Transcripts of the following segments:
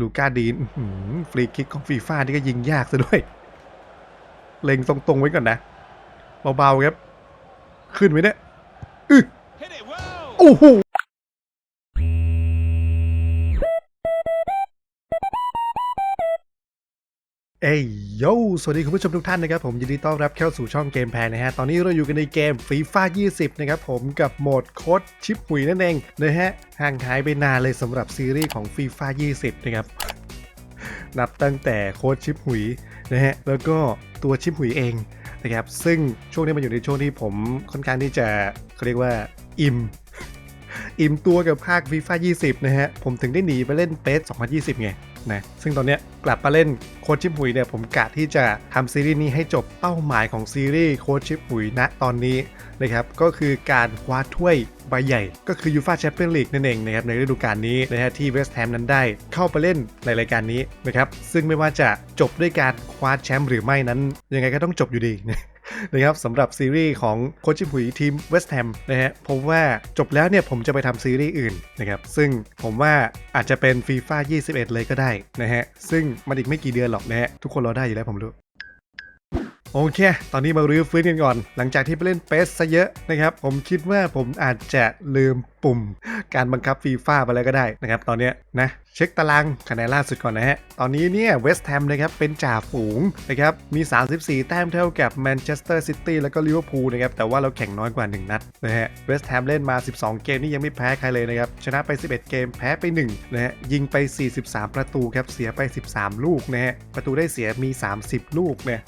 ลูก้าดีนอื้อหือฟรีคิกของฟีฟ่านี่ก็ยิงยากซะด้วย เล็งตรงๆไว้ก่อนนะ เบาๆครับ ขึ้นไหมเนี่ยอื้อ Hit it well. โอ้โห เอ้ยโย สวัสดีคุณผู้ชมทุกท่านนะครับ ผมยินดีต้อนรับเข้าสู่ช่องเกมแพนนะฮะ ตอนนี้เราอยู่กันในเกมฟีฟ่า20 นะครับผมกับโหมดโค้ดชิปหุยนั่นเองนะฮะ ห่างหายไปนานเลยสำหรับซีรีส์ของฟีฟ่า20 นะครับ นับตั้งแต่โค้ดชิปหุยนะฮะ แล้วก็ตัวชิปหุยเองนะครับ ซึ่งช่วงนี้มันอยู่ในช่วงที่ผมค่อนข้างที่จะเขาเรียกว่าอิ่ม อิ่มตัวกับภาค FIFA 20 นะฮะ ผมถึงได้หนีไปเล่นเปส2020 ไงนะซึ่งตอนเนี้ยกลับมาเล่นโค้ชชิปหุยเนี่ยผมกะที่จะทำซีรีส์นี้ให้จบเป้าหมายของซีรีส์โค้ชชิปหุยณตอนนี้นะครับก็คือการคว้าถ้วยใบใหญ่ ก็คือยูฟาแชมเปี้ยนลีกนั่นเองนะครับในฤดูกาลนี้นะฮะที่เวสต์แฮมนั้นได้เข้าไปเล่นในรายการนี้นะครับซึ่งไม่ว่าจะจบด้วยการคว้าแชมป์หรือไม่นั้น ยังไงก็ต้องจบอยู่ดีนะ ครับสำหรับซีรีส์ของโคชิผุยทีมเวสต์แฮมนะฮะผมว่าจบแล้วเนี่ยผมจะไปทำซีรีส์อื่นนะครับซึ่งผมว่าอาจจะเป็นฟีฟ่า21 เลยก็ได้นะฮะซึ่งมันอีกไม่กี่เดือนหรอกนะฮะทุกคนรอได้อยู่แล้วผมรู้ โอเค ตอนนี้มารื้อฟื้นกันก่อน หลังจากที่ไปเล่นเปสซะเยอะนะครับ ผมคิดว่าผมอาจจะลืมปุ่ม การบังคับฟีฟ่าไปแล้วก็ได้นะครับ ตอนนี้นะเช็คตารางคะแนนล่าสุดก่อนนะฮะ ตอนนี้เนี่ยเวสต์แฮมนะครับเป็นจ่าฝูงนะครับ มี 34 แต้มเท่ากับแมนเชสเตอร์ซิตี้แล้วก็ลิเวอร์พูลนะครับ แต่ว่าเราแข่งน้อยกว่า 1 นัดนะฮะ เวสต์แฮมเล่นมา 12 เกมนี่ยังไม่แพ้ใครเลยนะครับ ชนะไป 11 เกมแพ้ไป1นะฮะ ยิงไป 43 ประตูครับ เสียไป 13 ลูกนะฮะ ประตูได้เสียมี 30 ลูกเนี่ย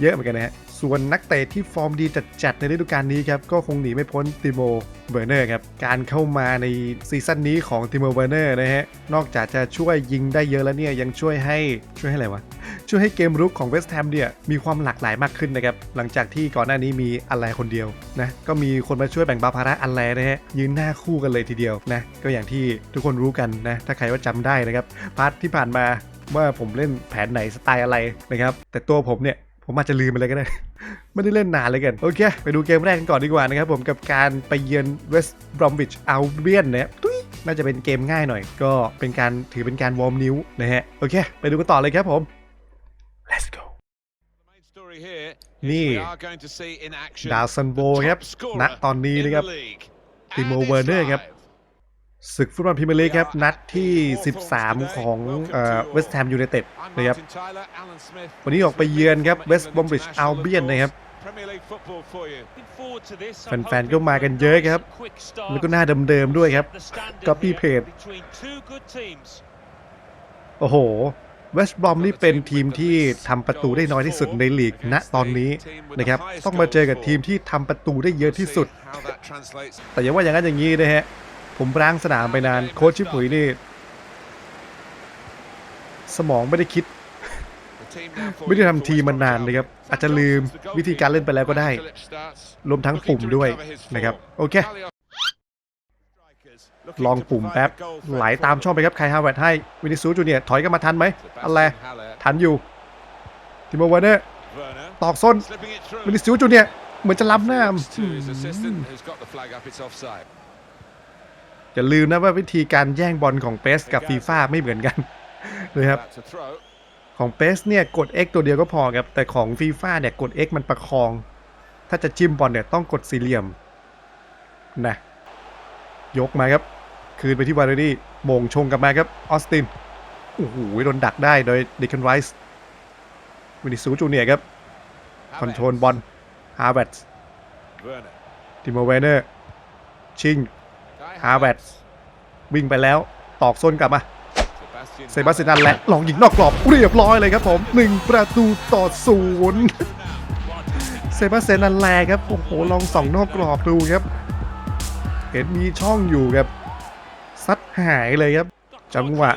เยอะเหมือนกันนะฮะ ส่วนนักเตะที่ฟอร์มดีจัดๆในฤดูกาลนี้ครับ ก็คงหนีไม่พ้นติโมเบอร์เนอร์ครับ การเข้ามาในซีซั่นนี้ของติโมเบอร์เนอร์นะฮะ นอกจากจะช่วยยิงได้เยอะแล้วเนี่ย ยังช่วยให้ช่วยให้อะไรวะ ช่วยให้เกมรุกของเวสต์แฮมเนี่ยมีความหลากหลายมากขึ้นนะครับ หลังจากที่ก่อนหน้านี้มีอัลแลคนเดียวนะ ก็มีคนมาช่วยแบ่งเบาภาระอัลแลนะฮะ ยืนหน้าคู่กันเลยทีเดียวนะ ก็อย่างที่ทุกคนรู้กันนะ ถ้าใครว่าจำได้นะครับ พาร์ทที่ผ่านมาว่าผมเล่นแผนไหนสไตล์อะไรนะครับ แต่ตัวผมเนี่ย ผมอาจจะลืมไปเลยก็ได้ ไม่ได้เล่นนานเลยกัน โอเค ไปดูเกมแรกกันก่อนดีกว่านะครับผมกับการไปเยือนเวสต์บรอมวิชอัลเบียนนะครับตุ้ยน่าจะเป็นเกมง่ายหน่อย ก็เป็นการถือเป็นการวอร์มนิ้วนะฮะ โอเค ไปดูกันต่อเลยครับผม let's go The main story here is นี่ we are going to see in action ดาวซันโบ the ครับ top scorer ณตอนนี้ in นะครับ the league. Timo And it's Werner ครับ live. ศึกฟุตบอลพรีเมียร์ลีกครับ นัดที่ 13 ของเวสต์แฮมยูไนเต็ด I'm นะครับ Martin Tyler, Alan Smith. วันนี้ออกไปเยือนครับ West Bromwich Albion นะครับ Premier League football for you. แฟนๆก็มากันเยอะครับ แล้วก็หน้าเดิมๆด้วยครับ Copy paste โอ้โหเวสต์บรอมนี่เป็นทีมที่ทำประตูได้น้อยที่สุดในลีกณตอนนี้นะครับ ต้องมาเจอกับทีมที่ทำประตูได้เยอะที่สุด How that translates แต่อย่าว่าอย่างนั้นอย่างนี้นะฮะ ผมร้างสนามไปนาน โค้ชชิปุ๋ยนี่ สมองไม่ได้คิด ไม่ได้ทำทีมานานนะครับ อาจจะลืมวิธีการเล่นไปแล้วก็ได้ รวมทั้งปุ่มด้วยนะครับ โอเค ลองปุ่มแป๊บ ไหลตามช่องไปครับใครฮาวเวิร์ดให้ วินิซูจูเนียถอยกันมาทันไหมอะไรทันอยู่ติโมวาเนอร์ตอกส้นวินิซูจูเนียเหมือนจะล้ำหน้า อืมอย่าลืมนะว่าวิธีการแย่งบอลของเปสกับฟีฟ่าไม่เหมือนกันนะครับของเปสเนี่ยกด X ตัวเดียวก็พอครับ แต่ของฟีฟ่าเนี่ยกด X มันประคอง ถ้าจะจิ้มบอลเนี่ยต้องกดสี่เหลี่ยมนะยกมาครับ คืนไปที่วาร์ดี้โมงชงกลับมาครับออสตินโอ้โหโดนดักได้โดยดิคันไรส์วินิสูจูเนียร์ครับคอนโทรลบอลฮาร์เวตติโมเวเนอร์ชิง ฮาร์เวตวิ่งไปแล้วตอกส้นกลับมาเซบาสเตียนนันแหละลองยิงนอกกรอบเรียบร้อยเลยครับผม 1 ประตูต่อศูนย์เซบาสเตียนนันแลครับโอ้โหลองส่องนอกกรอบดูครับ เห็นมีช่องอยู่ครับซัดหายเลยครับจังหวะ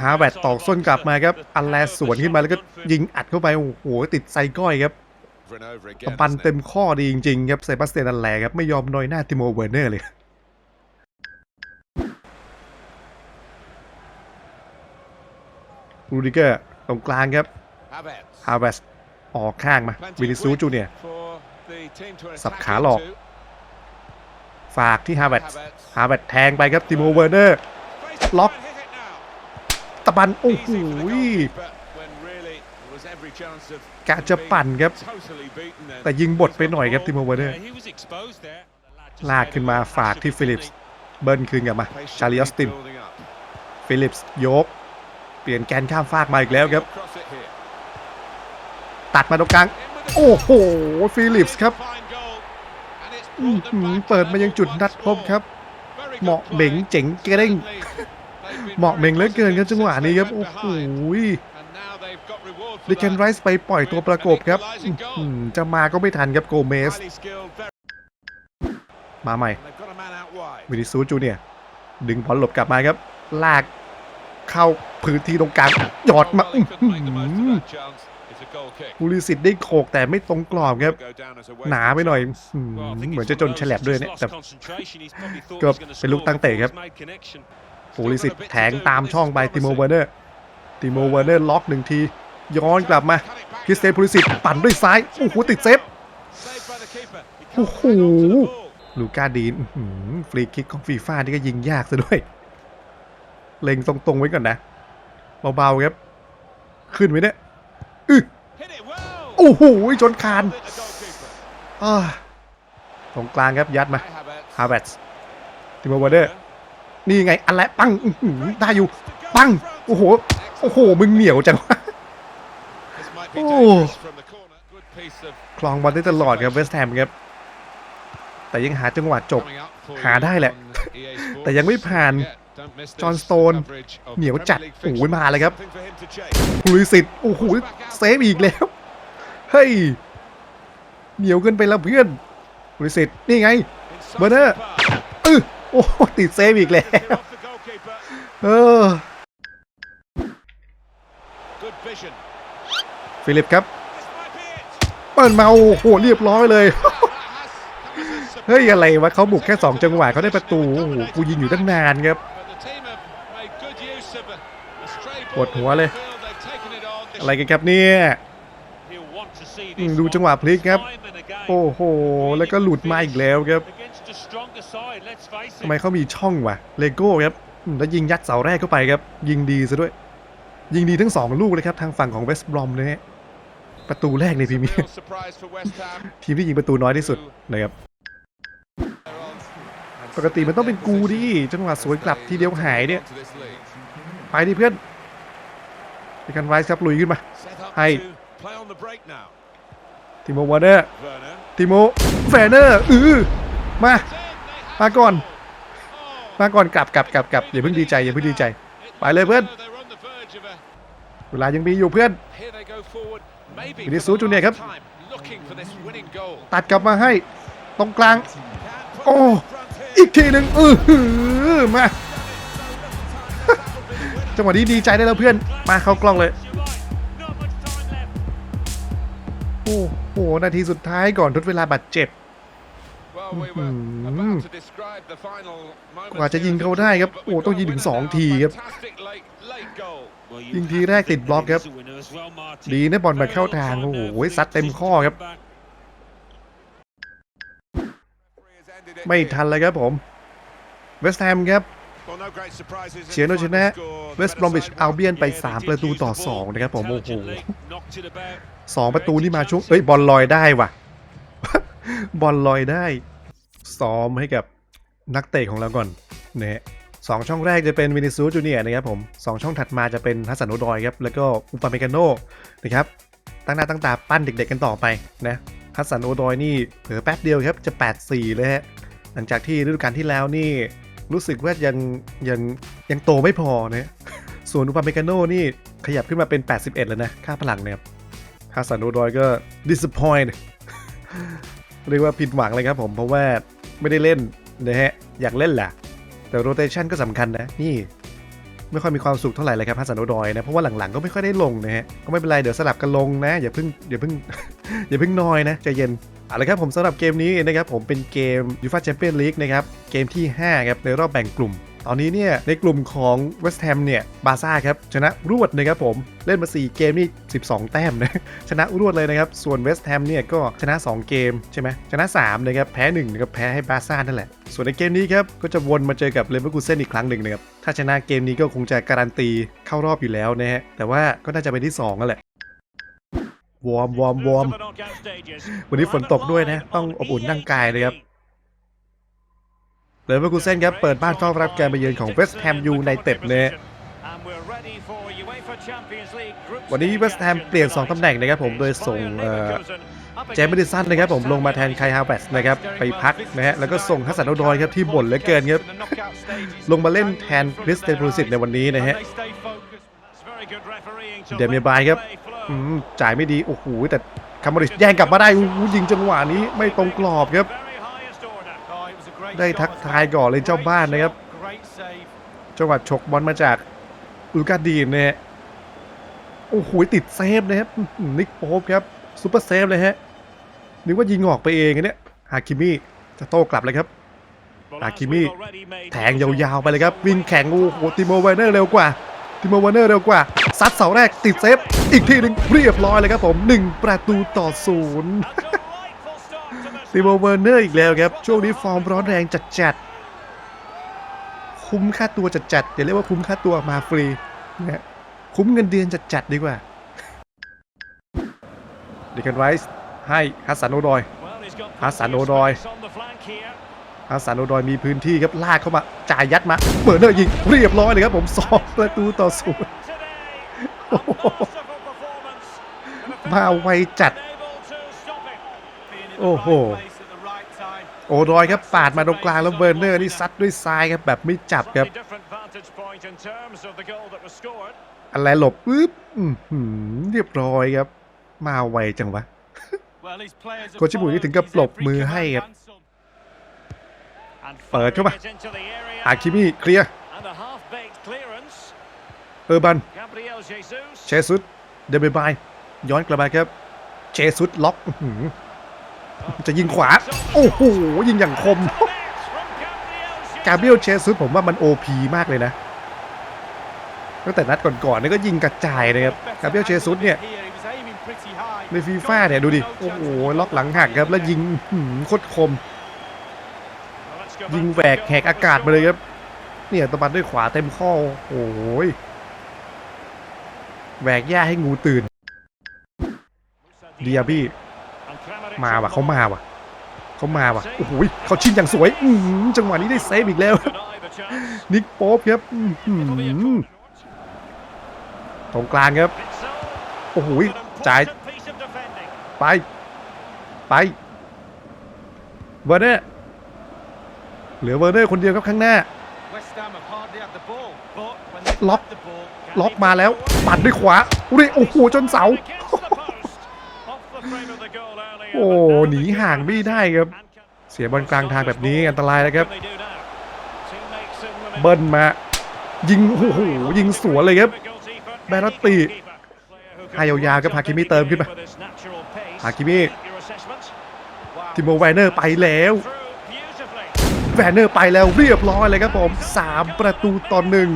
ฮาแวตตอกส้นกลับมาครับ อันแลสวนขึ้นมาแล้วก็ยิงอัดเข้าไป โอ้โห ติดไซก้อยครับกำปั้นเต็มข้อดีจริงๆครับเซบาสเตียนนันแลครับไม่ยอมน้อยหน้าติโมเวอร์เนอร์เลย รูดิเกอร์ตรงกลางครับฮาเวสออกข้างมาวินิซูจูเนียร์สับขาหลอก ฝากที่ฮาเวสฮาเวสแทงไปครับติโมเวอร์เนอร์ล็อกตะบัน โอ้โห Easy for the goalkeeper when really there was every chance of กะจะปั่นครับ totally beaten them. แต่ยิงบดไปหน่อยครับติโมเวอร์เนอร์ Yeah, he was exposed there. ลากขึ้นมาฝากที่ฟิลิปส์เบิร์นคืนกลับมา Patiently ชาลีออสติน building up. ฟิลิปส์ยก เปลี่ยนแกนข้ามฟากมาอีกแล้วครับ Cross it here. ตัดมาตรงกลาง In with the โอ้โหฟิลิปส์ครับ fine goal. And it's อื้อ brought หื them อ back to เปิดมา level ยังจุด once นัดพบ more. ครับ Very good เหมาะ play. เบ่งเจ๋งเกร่ง Certainly, they've been เหมาะเบ่งเหลือเกินครับจังหวะนี้ครับ since โอ้ they โห went behind. And now they've got reward for ดิเคน that. ไรส์ไปปล่อยตัวประกบครับอื้อหือจะมาก็ไม่ทันครับโกเมส Highly skilled, very- มาใหม่ They've got a man out wide. วินิซูจูเนียร์ดึงบอลหลบกลับมาครับ ลาก เข้าพื้นที่ตรงกลางหยอดมา Well, อื้ they อ couldn't make the most หื of อ that chance. It's a goal kick. ภูริสิทธิ์ได้โขกแต่ไม่ตรงกรอบครับ Go down as a หนา wasted ไปหน่อย chance. อืม Well, I think เหมือน it's จะ one จ of น those ฉลับ that's ด้วย just เนี่ย lost แต่ concentration. He's probably thought ก็ he was gonna เป็นลูก score ตั้งเตะ before ครับ he's made connection. ภูริสิทธิ์แทงตามช่องไปติโมเวอร์เนอร์ติโมเวอร์เนอร์ล็อกหนึ่งที ย้อนกลับมาคริสเตนภูริสิทธิ์ปั่นด้วยซ้าย โอ้โห ติดเซฟ Saved by the keeper. He โอ้ can't โห hang on to the ball. ลูก้าดีนอื้อหือฟรีคิกของฟีฟ่านี่ก็ยิงยากซะด้วย เล็งตรงๆไว้ก่อนนะ เบาๆครับ ขึ้นไว้เนี่ยอื้อ Hit it well. โอ้โหจนคาน Hit the goalkeeper. อ่าตรงกลางครับยัดมา Kai Havertz. ฮาร์ t สติโมเวอร์เดอร์ นี่ไงอันแหละปังอื้อหือได้อยู่ ปัง โอ้โห โอ้โห มึงเหนียวจังวะ This might be Oh. dangerous from the corner. Good piece of คลองบอลได้ตลอดครับเวสต์แฮมครับ แต่ยังหาจังหวะจบ coming up for หา you ได้แหละ on EA Sports. แต่ยังไม่ผ่าน Yeah, don't miss จอห์น this สโตน coverage of เหนียวจัด Premier League โอ้ย fixtures. มาเลยครับ Something for him to chase. ภูริสิทธิ์โอ้โหเซฟอีกแล้วเฮ้ยเหนียวเกินไปแล้วเพื่อนภูริสิทธิ์นี่ไง Incisive Werner. pass. เออโอ้โหติดเซฟอีกแล้ว Clear off the goalkeeper. เออ Good vision. ฟิลิปครับ This might be it. เปิดมาโอ้โหเรียบร้อยเลย That has- that was a เฮ้ยอะไรวะเขาบุกแค่ 2 จังหวะเขาได้ประตูโอ้โหกูยิงอยู่ตั้งนานครับ ปวด ball หัว in เลย midfield. They've taken it on. This อะไรกันครับเนี่ย He'll want to see อื this มดู one จังหวะพลิกครับ time and again. โอ้โห แล้วก็หลุดมาอีกแล้วครับ Against a stronger side, let's face ทำไม it. เขามีช่องวะเลโก้ครับอืมแล้วยิงยัดเสาแรกเข้าไปครับ ยิงดีซะด้วย ยิงดีทั้ง2ลูกเลยครับ ทางฝั่งของเวสต์บรอมนะฮะประตูแรกใน is พรี a เมียร์ real surprise for West Ham. ทีมที่ยิงประตูน้อยที่สุดนะครับ They're on. ปกติมันต้องเป็นกูดิจังหวะสวนกลับทีเดียวหายเนี่ย To this league. ไปดิเพื่อน ดิกันไรส์ครับลุยขึ้นมา Set up Hey. to play on the break now. ติโมวอร์เนอร์ Werner. ติโมแฟนเนอร์อือมา Then they have มาก่อน the ball. Oh, มาก่อนกลับกลับกลับกลับอย่าเพิ่งดีใจอย่าเพิ่งดีใจ it ไปเลยเพื่อน looks as though they're on the verge of a เวลายังมีอยู่เพื่อน Here they go forward, maybe วินิ for ซู the จูเนียร์ครับ last time, looking for this winning goal. ตัดกลับมาให้ ตรงกลาง Can put โอ้ it in front here. อีกทีหนึ่งอือหือมา จังหวะนี้ดีใจได้แล้วเพื่อน มาเข้ากล้องเลย โอ้โห นาทีสุดท้ายก่อนทดเวลาบาดเจ็บ กว่าจะยิงเขาได้ครับ โอ้ต้องยิงถึง 2 ทีครับ ยิงทีแรกติดบล็อกครับ ดีนะบอลมาเข้าทาง โอ้โหซัดเต็มข้อครับ ไม่ทันเลยครับผม เวสต์แฮมครับ Well, no great surprises in เชียร์โน the ช final นะ score. The เวสต์บ better รอมบิช side อัลเบียน won. ไป Yeah, they 3 did ประตู use ต่อ the ball 2นะครับผมโอ้โห intelligently, knocked it about. สองประตูนี่มาช่วงเอ้ยบอลลอยได้ว่ะ บอลลอยได้ ซ้อมให้กับนักเตะของเราก่อนนะฮะสองช่องแรกจะเป็นวินิซูจูเนียร์นะครับผมสองช่องถัดมาจะเป็นฮัสสันโอดอยครับ แล้วก็อุปาเมกาโนนะครับ ตั้งหน้าตั้งตาปั้นเด็กๆกันต่อไปนะฮัสสันโอดอยนี่เผลอแป๊บเดียวครับจะ 8-4 เลยฮะหลังจากที่ฤดูกาลที่แล้วนี่ รู้สึกว่ายังยังยังโตไม่พอนะส่วนอุปาเมกาโนนี่ขยับขึ้นมาเป็น 81 แล้วนะ ค่าพลังเนี่ยฮัสสันโอดอยก็ disappoint เรียกว่าผิดหวังเลยครับผมเพราะว่าไม่ได้เล่นนะฮะ อยากเล่นแหละ แต่โรเตชันก็สำคัญนะ นี่ ไม่ค่อยมีความสุขเท่าไหร่เลยครับฮัสสันโอดอยนะ เพราะว่าหลังๆก็ไม่ค่อยได้ลงนะฮะ ก็ไม่เป็นไร เดี๋ยวสลับกันลงนะ อย่าเพิ่งอย่าเพิ่งอย่าเพิ่งนอยนะใจเย็น เอาละครับผมสำหรับเกมนี้นะครับผมเป็นเกมยูฟ่าแชมเปี้ยนลีกนะครับเกมที่5ครับในรอบแบ่งกลุ่ม ตอนนี้เนี่ยในกลุ่มของเวสต์แฮมเนี่ยบาซ่าครับชนะรวดนะครับผมเล่นมา 4 เกมนี่ 12 แต้มนะชนะรวดเลยนะครับ ส่วนเวสต์แฮมเนี่ยก็ชนะ 2 เกมใช่ไหมชนะ3นะครับแพ้1นะครับแพ้ให้บาซ่านั่นแหละ ส่วนในเกมนี้ครับก็จะวนมาเจอกับเลเวอร์คูเซ่นอีกครั้งหนึ่งนะครับถ้าชนะเกมนี้ก็คงจะการันตีเข้ารอบอยู่แล้วนะฮะแต่ว่าก็น่าจะเป็นที่2นั่นแหละ วอร์มวอร์มวอร์มวันนี้ฝนตกด้วยนะ ต้องอบอุ่นร่างกายเลยครับเลเวอร์คูเซนครับ เปิดบ้านต้อนรับการมาเยือนของเวสต์แฮมยูไนเต็ดเลยวันนี้เวสต์แฮมเปลี่ยน 2 ตำแหน่งนะครับผม โดยส่งเอ่อเจมส์เมดิสันนะครับผมลงมาแทนไคฮาวเวสนะครับ ไปพักนะฮะ แล้วก็ส่งฮัสสันโอดอยครับที่บ่นเหลือเกินครับ ลงมาเล่นแทนคริสเตนโปรสิตในวันนี้นะฮะ เดมีบายครับ จ่ายไม่ดี โอ้โห แต่คาร์มอริชแย่งกลับมาได้โอ้โหยิงจังหวะนี้ไม่ตรงกรอบครับ ได้ทักทายก่อนเลยเจ้าบ้านนะครับ จังหวะฉกบอลมาจากลูกาดีนเนี่ยโอ้โหติดเซฟนะครับนิกโป๊ครับซูเปอร์เซฟเลยฮะนึกว่ายิงออกไปเองอะเนี่ยฮาคิมิจะโต้กลับเลยครับอาคิมิแทงยาวๆไปเลยครับวิ่งแข่งโอ้โหติโมเวเนอร์เร็วกว่าติโมเวเนอร์เร็วกว่า ซัดเสาแรกติดเซฟ อีกทีหนึ่งเรียบร้อยเลยครับผม 1 ประตูต่อศูนย์ติโมเวอร์เนอร์อีกแล้วครับ ช่วงนี้ฟอร์มร้อนแรงจัดๆคุ้มค่าตัวจัดๆอย่าเรียกว่าคุ้มค่าตัวมาฟรีนะคุ้มเงินเดือนจัดๆดีกว่าดิกันไรส์ให้ฮัสสันโอดอยฮัสสันโอดอยอาสานโอดอยมีพื้นที่ครับลากเข้ามาจ่ายยัดมาเปิดเนอร์ยิงเรียบร้อยเลยครับผมสองประตูต่อศูนย์ มาไวจัด โอ้โห โอดอยครับปาดมาตรงกลางแล้วเบอร์เนอร์นี่ซัดด้วยซ้ายครับแบบไม่จับครับอะไรหลบปึ๊บอื้อหือเรียบร้อยครับ มาไวจังวะโคชชิบุยนี่ถึงกับปลบมือให้ครับ เปิดเข้ามาอาคิมิเคลียร์เออร์บัน เชซุดเดเบบายย้อนกลับมาครับเชซุดล็อกจะยิงขวา โอ้โห ยิงอย่างคม กาเบรียลเชซุดผมว่ามัน OP มากเลยนะตั้งแต่นัดก่อนๆนี่ก็ยิงกระจายนะครับกาเบรียลเชซุดเนี่ยในฟีฟ่าเนี่ยดูดิ โอ้โห ล็อกหลังหักครับ แล้วยิงหืมโคตรคม ยิงแหวกแหกอากาศมาเลยครับ เนี่ยตะบันด้วยขวาเต็มข้อ โอ้โหย แหวกหญ้าให้งูตื่น เดียบี้ มาว่ะเขามาว่ะเขามาว่ะโอ้โหยเขาชิงอย่างสวยอือหือจังหวะนี้ได้เซฟอีกแล้ว นิกโป๊ปครับอื้อหือตรงกลางครับ โอ้โหยจ่ายไป ไปเวอร์เนอร์เหลือเวอร์เนอร์คนเดียวครับข้างหน้าล็อก ล็อกมาแล้วปัดด้วยขวาอุ้ยโอ้โหจนเสา โอ้หนีห่างไม่ได้ครับ เสียบอลกลางทางแบบนี้อันตรายนะครับ เบิ้ลมา ยิงโอ้โหยิงสวนเลยครับแบรตติให้ยาวๆครับฮาคิมิเติมขึ้นมาฮาคิมิทิโมแวนเนอร์ไปแล้วแวนเนอร์ไปแล้วเรียบร้อยเลยครับผม 3 ประตูต่อหนึ่ง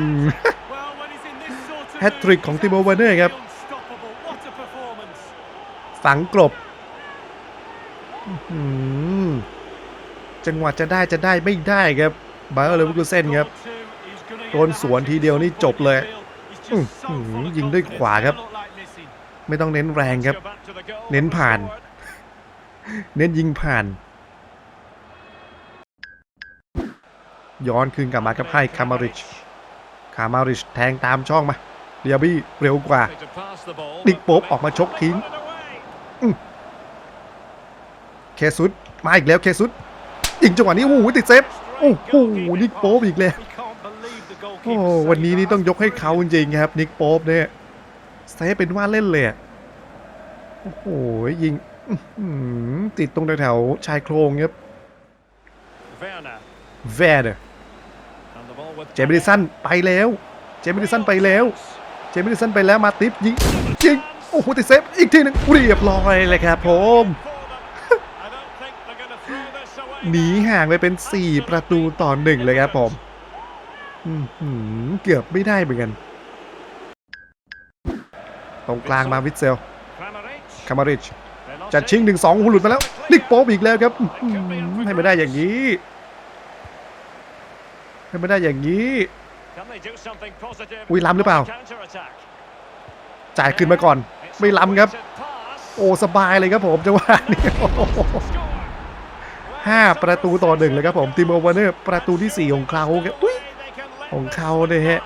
แฮตทริกของติโมเวเนอร์ครับฝังกลบจังหวะจะได้จะได้ไม่ได้ครับบาเออร์เลเวอร์คูเซนครับโดนสวนทีเดียวนี่จบเลยยิงด้วยขวาครับ ไม่ต้องเน้นแรงครับ เน้นผ่าน เน้นยิงผ่าน ย้อนคืนกลับมากับให้คามาริชคามาริชแทงตามช่องมา เดียบี้เร็วกว่านิกโป๊ปออกมาชกทิ้งเคซุดมาอีกแล้วเคซุดยิงจังหวะนี้โอ้โหติดเซฟโอ้โหนิกโป๊ปอีกแล้วโอ้วันนี้นี่ต้องยกให้เขาจริงๆครับนิกโป๊ปเนี่ยเซฟเป็นว่าเล่นเลยอะโอ้โหยิงอื้อหือติดตรงแถวๆชายโครงครับแวร์เนอร์เจมิดิสันไปแล้ว เจมิดิสันไปแล้วเจ มิดิสันไปแล้วมาติฟยิงยิงโอ้โหติดเซฟอีกทีหนึงเรียบร้อยเลยครับผมหนีห่างไปเป็น 4 ประตูต่อหนึ่งเลยครับผมเกือบไม่ได้เหมือนกัน ตรงกลางมาวิเซลคามาริชจัดชิงหนึ่งสองหลุดมาแล้วนิกโป๊บอีกแล้วครับให้ไม่ได้อย่างนี้ให้ไม่ได้อย่างนี้ อุ้ยล้ำหรือเปล่า จ่ายคืนมาก่อน ไม่ล้ำครับ โอ้สบายเลยครับผมจังหวะนี้โอ้โหห้าประตูต่อหนึ่งเลยครับผมทีมโอเวอร์เนอร์ประตูที่สี่ของเขาครับอุ๊ยของเขาเนี่ยฮะ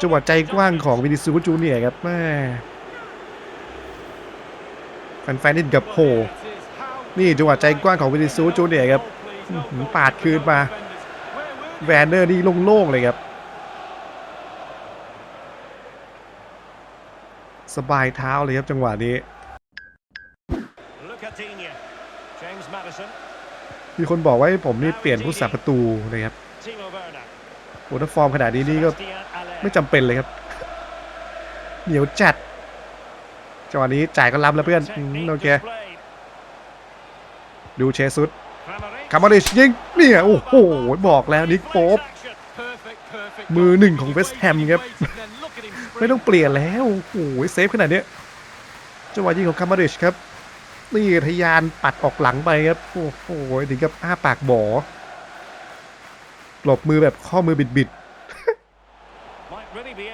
จังหวะใจกว้างของวินิซูจูเนียร์ครับแม่แฟนๆนี่กับโหนี่จังหวะใจกว้างของวินิซูจูเนียร์ครับอื้อหือปาดคืนมาแวนเนอร์นี่โล่งๆเลยครับ สบายเท้าเลยครับจังหวะนี้ มีคนบอกว่าให้ผมนี่เปลี่ยนผู้สาประตูนะครับโอ้ถ้าฟอร์มขนาดนี้นี่ก็ไม่จำเป็นเลยครับ เหนียวจัดจังหวะนี้จ่ายก็รับแล้วเพื่อนอืมโอเค ดูเชซุสคามาริชยิงเนี่ยโอ้โห บอกแล้วนิกโป๊บมือหนึ่งของเวสต์แฮมครับ ไม่ต้องเปลี่ยนแล้ว โอ้โหเซฟขนาดเนี้ยจังหวะยิงของคามาริชครับ นี่ทะยานปัดออกหลังไปครับ โอ้โหถึงกับอ้าปากบ่อหลบมือแบบข้อมือบิดๆ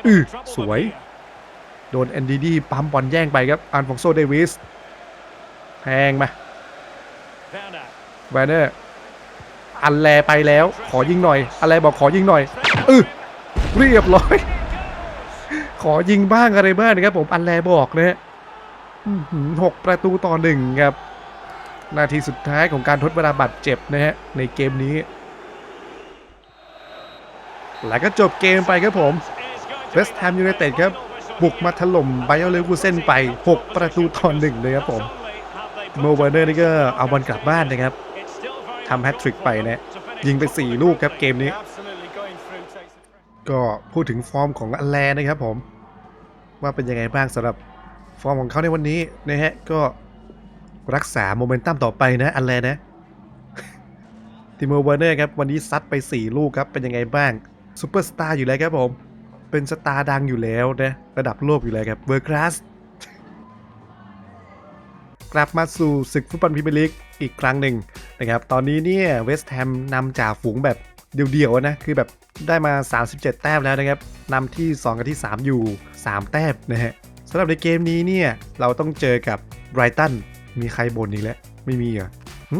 อือสวย โดนแอนดีดีปั๊มบอลแย่งไปครับอันฟองโซเดวิสแพงมาแวนเนอร์อันแลไปแล้ว ขอยิงหน่อย อันแลบอกขอยิงหน่อย อือเรียบร้อยข อยิงบ้างอะไรบ้างนะครับผมอันแลบอกนะฮะหกประตูต่อหนึ่งครับ นาทีสุดท้ายของการทดเวลาบาดเจ็บนะฮะในเกมนี้ แล้วก็จบเกมไปครับผมเวสต์แฮมยูไนเต็ดครับ บุกมาถล่มไบเออร์เลวูเซนไป 6 ประตูต่อหนึ่งเลยครับผมโมเวอร์เนเนอร์นี่ก็เอาบอลกลับบ้าบ้านนนะนะคครัรับบยิยิงไป 4 ลูกครับเกมนี้ ก็พูดถึงฟอร์มของอันแลนะครับผม ว่าเป็นยังไงบ้างสำหรับฟอร์มของเขาในวันนี้นะฮะก็รักษาโมเมนตัมต่อไปนะอันแลนะติโมเวอร์เนอร์ครับวันนี้ซัดไป 4 ลูกครับเป็นยังไงบ้างซูเปอร์สตาร์อยู่แล้วครับผม เป็นสตาร์ดังอยู่แล้วนะระดับโลกอยู่แล้วครับเวอร์คลาสกลับมาสู่ศึกฟุตบอลพรีเมียร์ลีกอีกครั้งหนึ่งนะครับตอนนี้เนี่ยเวสต์แฮมนำจ่าฝูงแบบ เดี่ยวๆนะ คือแบบได้มา 37 แต้มแล้วนะครับนำที่ 2 กับที่ 3 อยู่ 3 แต้มนะฮะสำหรับในเกมนี้เนี่ย เราต้องเจอกับไบรตันมีใครบ่นอีกแล้ว ไม่มีเหรอหึ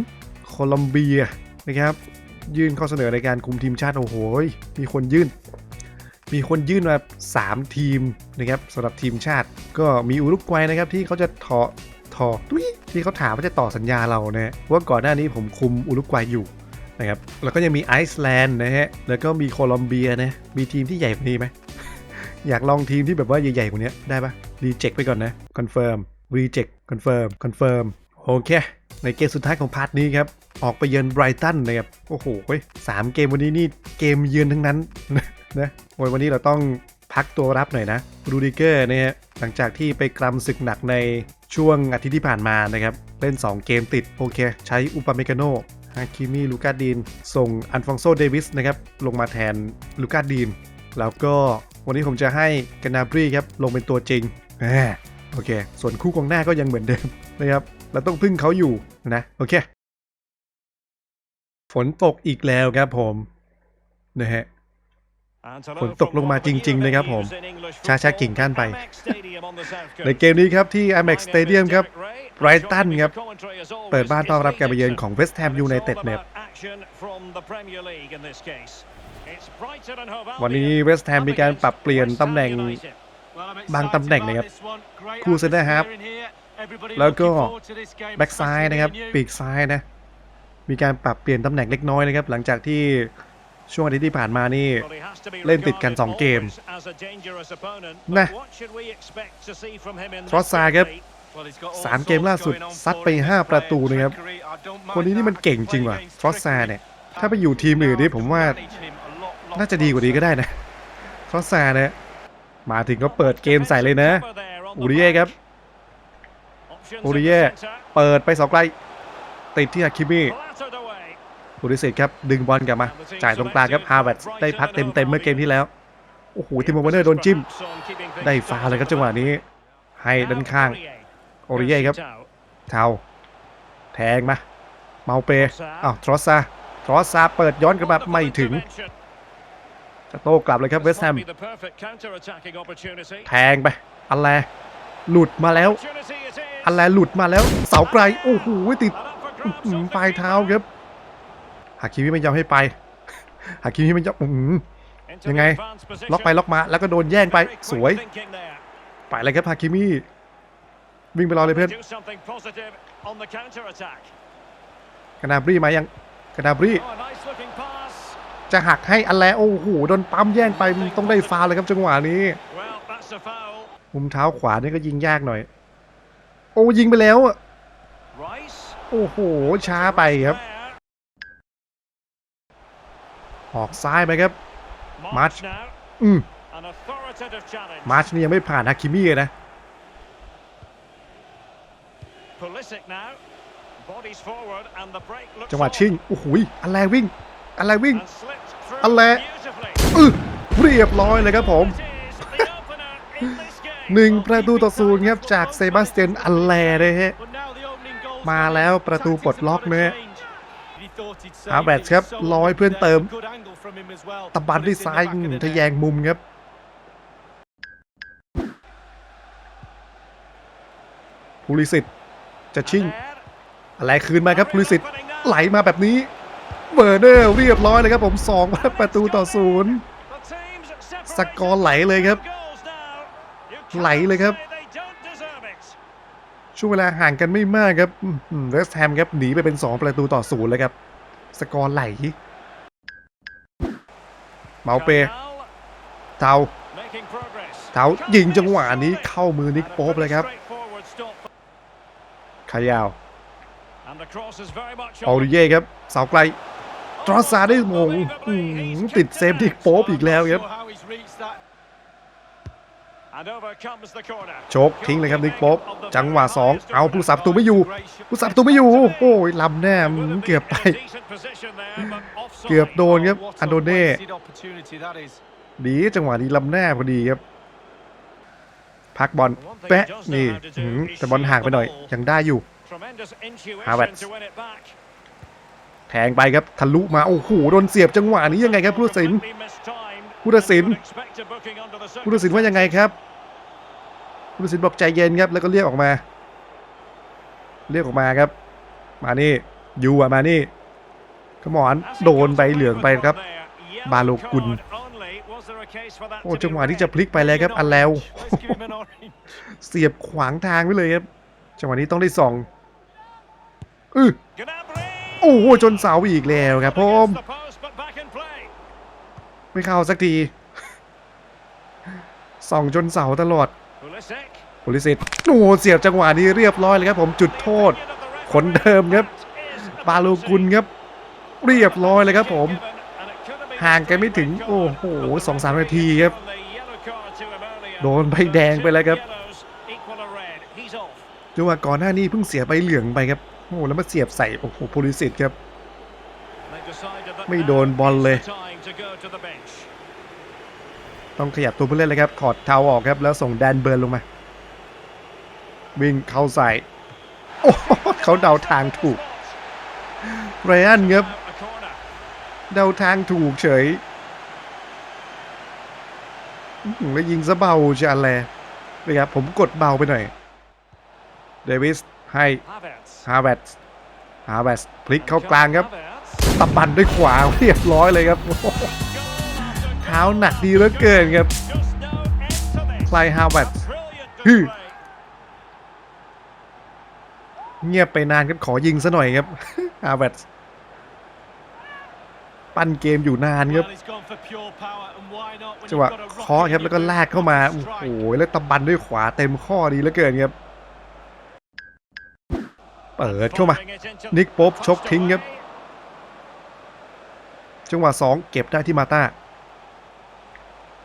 โคลอมเบียนะครับ ยื่นข้อเสนอในการคุมทีมชาติ โอ้โห มีคนยื่น มีคนยื่นมา 3 ทีมนะครับสำหรับทีมชาติ ก็มีอุรุกวัยนะครับที่เขาจะถอถอที่เขาถามว่าจะต่อสัญญาเรานะว่าก่อนหน้านี้ผมคุมอุรุกวัยอยู่ นะครับแล้วก็ยังมีไอซ์แลนด์นะฮะแล้วก็มีโคลอมเบียนะมีทีมที่ใหญ่กว่านี้ไหม อยากลองทีมที่แบบว่าใหญ่ๆกว่านี้ได้ปะรีเจ็คไปก่อนนะคอนเฟิร์มรีเจ็คคอนเฟิร์มคอนเฟิร์มโอเค ในเกมสุดท้ายของพาร์ทนี้ครับ ออกไปเยือนไบรตันนะครับ โอ้โห้ยสามเกมวันนี้นี่เกมเยือนทั้งนั้นนะโอ้ยวันนี้เราต้องพักตัวรับหน่อยนะรูดิเกอร์เนี่ยหลังจากที่ไปกรำศึกหนักในช่วงอาทิตย์ที่ผ่านมานะครับ เล่น 2 เกมติดโอเค ใช้อุปาเมกาโน ฮาคิมิลูกาดีน ส่งอันฟองโซเดวิสนะครับลงมาแทนลูกาดีน แล้วก็วันนี้ผมจะให้กานาบรีครับลงเป็นตัวจริงโอเค ส่วนคู่กองหน้าก็ยังเหมือนเดิมนะครับเราต้องพึ่งเขาอยู่นะโอเค ฝนตกอีกแล้วครับผมนะฮะ ฝนตกลงมาจริงๆนะครับผมช้าชาๆกิ่งก้านไป ในเกมนี้ครับที่ Amex Amex Stadium ครับไบรตันครับ เปิดบ้านต้อนรับกาการไปเยือนของง West West Ham Ham United เนี่ยวันนี้เวสต์แฮมมีการปรับเปลี่ยนตำแหน่งบางตำแหน่งนะครับ คู่เซนเตอร์ฮาล์ฟแล้วก็แบ็กซ้ายนะครับ ปีกซ้ายนะ มีการปรับเปลี่ยนตำแหน่งเล็กน้อยนะครับ หลังจากที่ ช่วงอาทิตย์ที่ผ่านมานี่เล่นติดกัน 2 เกมนะนะทรอสซาร์ครับสามเกมล่าสุดซัดไป 5 ประตูนะครับ คนนี้นี่มันเก่งจริงว่ะทรอสซาร์เนี่ย ถ้าไปอยู่ทีมอื่นนี่ผมว่าน่าจะดีกว่านี้ก็ได้นะทรอสซาร์เนี่ยมาถึงก็เปิดเกมใส่เลยนะอูอูริริเย่เย่คครัรับบอูอูริริเย่เย่เปิดไปเสาไกลติดที่อาคิมิ ผู้ลิสิตครับดึงบอลกลับมา จ่ายตรงกลางครับฮาร์วาร์ดได้พักเต็มๆเมื่อเกมที่แล้ว โอ้โหทีมวอร์เนอร์โดนจิ้ม ได้ฟาวล์เลยครับจังหวะนี้ ให้ด้านข้างโอริเย่ครับเทาแทงมา เมาเปอ้าวทรอสซาทรอสซาเปิดย้อนกลับมาไม่ถึงจะโต้กลับเลยครับเวสต์แฮมแทงไปอันแลหลุดมาแล้วอันแลหลุดมาแล้ว เสาไกล โอ้โหติดอื้อหือปลายเท้าครับ ฮาคิมิไม่ยอมให้ไปฮาคิมิไม่ยอมอื้อหือยังไง ล็อกไปล็อกมาแล้วก็โดนแย่งไปสวย ไปเลยครับฮาคิมิวิ่งไปรอเลยเพื่อนกานาบรีมายังกานาบรีจะหักให้อันแลโอ้โหโดนปั๊มแย่งไปมันต้องได้ฟาวล์เลยครับจังหวะนี้มุมเท้าขวานี่ก็ยิงยากหน่อย โอ้ยิงไปแล้วอะโอ้โหช้าไปครับ ออกซ้ายไปครับมาร์ชอืมมามาร์ร์ชนี่ยังไม่ผ่านฮาคิมิเลยนะจังหวะชิงโอ้โหอันแลวิ่งอันแลวิ่งอันแลอือเรียบร้อยเลยครับผมหนึ่งประตูต่อศูนย์ครับจากเซบาสเตียนอัลแลเลยฮะมาแล้วประตูปลดล็อกเนย อาแบตครับรอให้เพื่อนเติมตะบันด้วยซ้ายทะแยงมุมครับภูริสิทธิ์จะชิ่ง อะไรคืนมาครับภูริสิทธิ์ไหลมาแบบนี้เบอร์เนอร์เรียบร้อยเลยครับผมสองประตูต่อศูนย์สกอร์ไหลเลยครับ ไหลเลยครับ ช่วงเวลาห่างกันไม่มากครับเวสต์แฮมครับหนีไปเป็น 2 ประตูต่อศูนย์เลยครับ สกอร์ไหลเมาเปเทาเทายิงจังหวะนี้เข้ามือนิกโป๊ปเลยครับขายาวออริเย่ครับเสาไกลตรอสซาได้มงติดเซฟนิกโป๊ปอีกแล้วครับ โชคทิ้งเลยครับนิกโป๊ปจังหวะ2เอาผู้สับประตูไม่อยู่ ผู้สับประตูไม่อยู่ โอ้ยลำแน่อืมเกือบไป เกือบโดนครับอันโดเน่ดีจังหวะนี้ลำหน้าพอดีครับ พักบอลแปะนี่อื้อหือแต่บอลห่างไปหน่อย ยังได้อยู่ฮาเวิร์ดแทงไปครับทะลุมา โอ้โหโดนเสียบจังหวะนี้ยังไงครับผู้ตัดสิน ผู้ตัดสินผู้ตัดสินว่ายังไงครับผู้ตัดสินบอกใจเย็นครับแล้วก็เรียกออกมา เรียกออกมาครับ มานี่ยูอะมานี่ขมอนโดนใบเหลืองไปครับ บาโลกุลโอ้จังหวะที่จะพลิกไปแล้วครับอันแล้วเสียบขวางทางไว้เลยครับจังหวะนี้ต้องได้สองอือโอ้โหจนเสาอีกแล้วครับผม ไม่เข้าสักทีส่องจนเสาตลอดโพลิสิตโอ้โหเสียบจังหวะนี้เรียบร้อยเลยครับผมจุดโทษคนเดิมครับบาโลกุลครับ เรียบร้อยเลยครับผม ห่างกันไม่ถึง โอ้โหสองสามนาทีครับ โดนใบแดงไปแล้วครับจังหวะก่อนหน้านี้เพิ่งเสียใบเหลืองไปครับโอ้โหแล้วมาเสียบใส่โอ้โหโพลิสิตครับ ไม่โดนบอลเลย ต้องขยับตัวผู้เล่นเลยครับถอดเท้าออกครับ แล้วส่งแดนเบิร์นลงมา วิ่งเข้าใส่ โอ้โหเขาเดาทางถูก ไรอันครับ เดาทางถูกเฉยอื้อหือแล้วยิงซะเบาจะอะไรนะครับผมกดเบาไปหน่อย เดวิสให้ฮาร์วาร์ดฮาร์วาร์ดพลิกเข้ากลางครับ ตะบันด้วยขวาเรียบร้อยเลยครับโอ้โหเท้าหนักดีเหลือเกินครับไคลฮาร์วาร์ดเงียบไปนานครับขอยิงซะหน่อยครับฮาร์วาร์ดปั้นเกมอยู่นานครับจังหวะเคาะครับแล้วก็ลากเข้ามาโอ้โหแล้วตะบันด้วยขวาเต็มข้อดีเหลือเกินครับ เปิดเข้ามา นิกป๊บชกทิ้งครับ จังหวะ2 เก็บได้ที่มาตา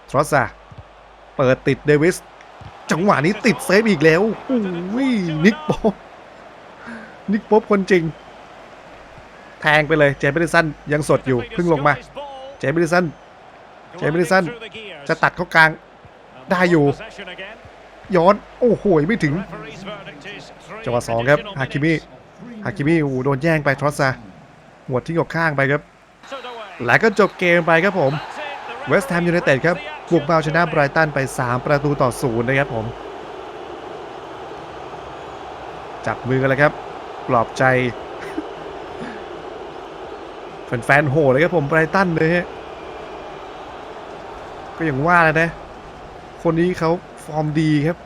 ทรอสซาเปิดติดเดวิส จังหวะนี้ติดเซฟอีกแล้วโอ้ยนิกป๊บนิกป๊บคนจริง แทงไปเลยเจมิสันยังสดอยู่เพิ่งลงมา เจมิสันเจมิสันจะตัดเข้ากลางได้อยู่ ย้อนโอ้โหไม่ถึง จังหวะสองครับฮาคิมิฮาคิมิโอ้โหโดนแย่งไปทรอสซาหัวทิ้งออกข้างไปครับ และก็จบเกมไปครับผมเวสต์แฮมยูไนเต็ดครับบุกเอาชนะไบรตันไป 3 ประตูต่อศูนย์นะครับผม จับมือกันเลยครับ ปลอบใจแฟนๆโหเลยครับผมไบรตันเลยฮะก็อย่างว่าแหล้วนะ คนนี้เขาฟอร์มดีครับ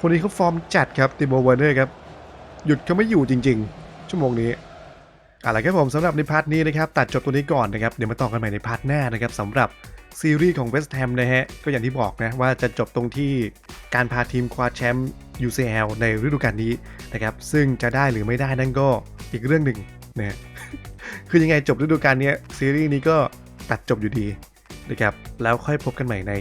คนนี้เขาฟอร์มจัดครับติโมเวอร์เนอร์ครับ หยุดเขาไม่อยู่จริง ๆ ชั่วโมงนี้ เอาละครับผมสำหรับในพาร์ทนี้นะครับตัดจบตัวนี้ก่อนนะครับเดี๋ยวมาต่อกันใหม่ในพาร์ทหน้านะครับสำหรับซีรีส์ของเวสต์แฮมนะฮะก็อย่างที่บอกนะว่าจะจบตรงที่การพาทีมคว้าแชมป์ UCL ในฤดูกาลนี้นะครับซึ่งจะได้หรือไม่ได้นั่นก็อีกเรื่องหนึ่งนะฮะคือยังไงจบฤดูกาลนี้ซีรีส์นี้ก็ตัดจบอยู่ดีนะครับแล้วค่อยพบกันใหม่ใน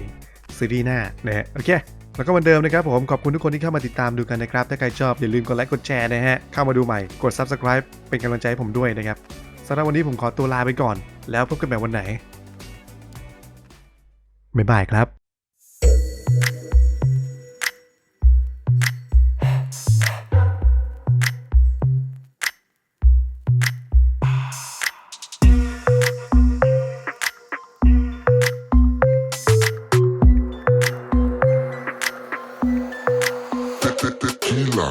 ซีรีส์หน้านะฮะโอเค แล้วก็เหมือนเดิมนะครับผมขอบคุณทุกคนที่เข้ามาติดตามดูกันนะครับ ถ้าใครชอบอย่าลืมกดไลค์กดแชร์นะฮะ เข้ามาดูใหม่กด Subscribe เป็นกำลังใจให้ผมด้วยนะครับสำหรับวันนี้ผมขอตัวลาไปก่อน แล้วพบกันใหม่วันไหนบ๊ายบายครับ